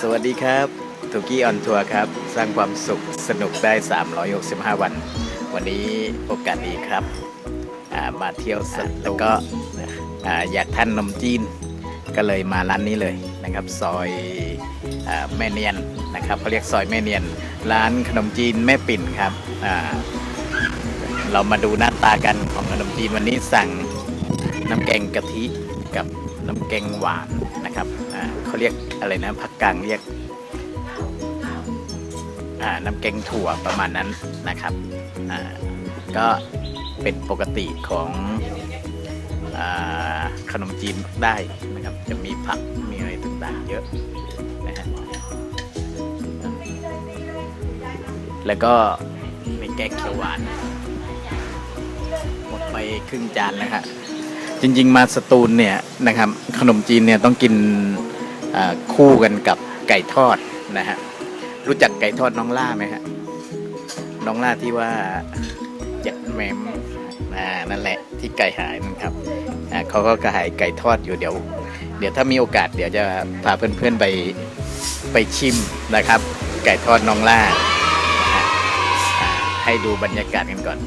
สวัสดีครับทุกี้ออนทัวร์ครับ สร้างความสุขสนุกได้ 365 วัน วันนี้โอกาสดีครับอ่ามาเที่ยวสัตว์แล้วก็อ่าอยากทานนมจีน ก็เลยมาร้านนี้เลยนะครับ ซอยอาแม่เนียนนะครับเขาเรียกซอยแม่เนียน ร้านขนมจีนแม่ปิ่นครับอ่าเรามาดูหน้าตากันของขนมจีนวันนี้สั่งน้ำแกงกะทิกับน้ำแกงหวานนะครับอ่า เขาเรียกอะไรนะภาคกลางเรียกน้ำแกงถั่วประมาณนั้นนะครับก็เป็นปกติของอขนมจีนได้นะครับ จะมีผักมีอะไรต่างๆเยอะนะฮะแล้วก็มีแกงเขียวหวานหมดไปครึ่งจานแล้วครับจริง ๆ มาสตูลเนี่ยนะครับ ขนมจีนเนี่ยต้องกิน คู่กันกับไก่ทอดนะฮะรู้จักไก่ทอดน้องล่าไหมฮะน้องล่าที่ว่าเจ็ดแมมอ่านั่นแหละที่ไก่หายนะครับเขาก็กระหายไก่ทอดอยู่เดี๋ยว เดี๋ยวถ้ามีโอกาสเดี๋ยวจะพาเพื่อนๆไปไปชิมนะครับ ไก่ทอดน้องล่าให้ดูบรรยากาศกันก่อน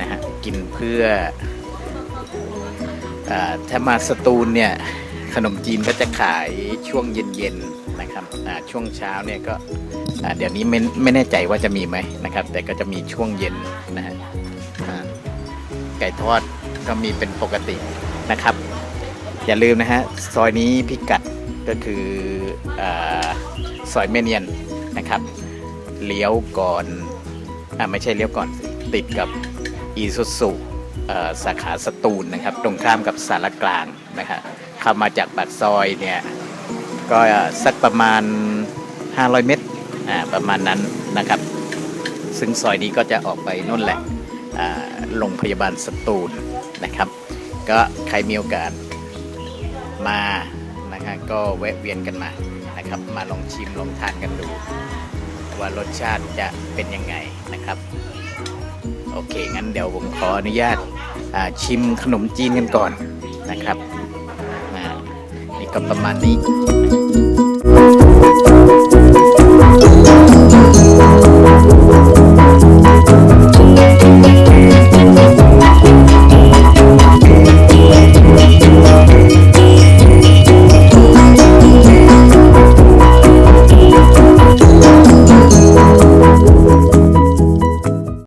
นะฮะกินเพื่ออถ้ามาสตูลเนี่ย ขนมจีนก็จะขายช่วงเย็นๆนะครับช่วงเช้าเนี่ยก็เดี๋ยวนี้ไม่ไม่แน่ใจว่าจะมีไหมนะครับ แต่ก็จะมีช่วงเย็นนะฮะไก่ทอดก็มีเป็นปกตินะครับ อย่าลืมนะฮะซอยนี้พิกัดก็คืออซอยแม่เนียนนะครับเลี้ยวก่อนอ่ไม่ใช่เลี้ยวก่อนติดกับอีซุสุสาขาสตูลนะครับ ตรงข้ามกับสารกลางนะครับ ข้ามาจากปากซอยเนี่ยก็สักประมาณ 500 เมตรประมาณนั้นนะครับ ซึ่งซอยนี้ก็จะออกไปนู่นแหละโรงพยาบาลสตูลนะครับ ก็ใครมีโอกาสมานะครับก็แวะเวียนกันมานะครับ มาลองชิมลองทานกันดู ว่ารสชาติจะเป็นยังไงนะครับ โอเค งั้นเดี๋ยวผมขออนุญาตชิมขนมจีนกันก่อนนะครับ อ่า